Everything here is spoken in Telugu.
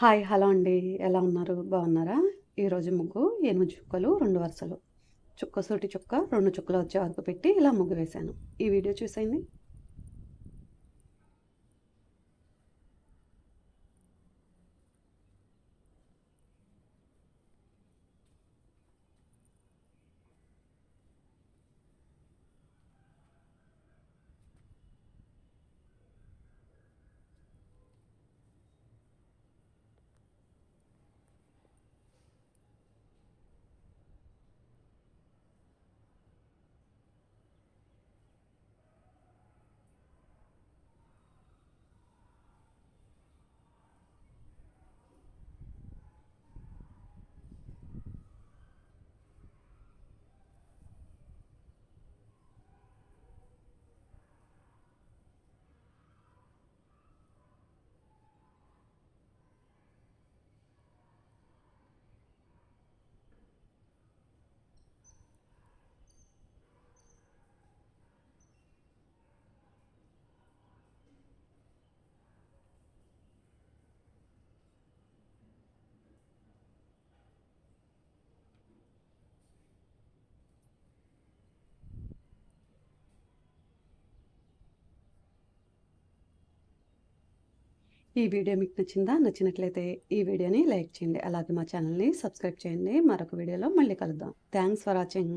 హాయ్ హలో అండి. ఎలా ఉన్నారు? బాగున్నారా? ఈరోజు ముగ్గు ఎనిమిది చుక్కలు రెండు వరుసలు. చుక్క సూటి చుక్క రెండు చుక్కలు వచ్చే వరకు పెట్టి ఇలా ముగ్గు వేశాను. ఈ వీడియో చూసేయండి. ఈ వీడియో మీకు నచ్చిందా? నచ్చినట్లయితే ఈ వీడియోని లైక్ చేయండి. అలాగే మా ఛానల్ని సబ్స్క్రైబ్ చేయండి. మరొక వీడియోలో మళ్ళీ కలుద్దాం. Thanks for watching.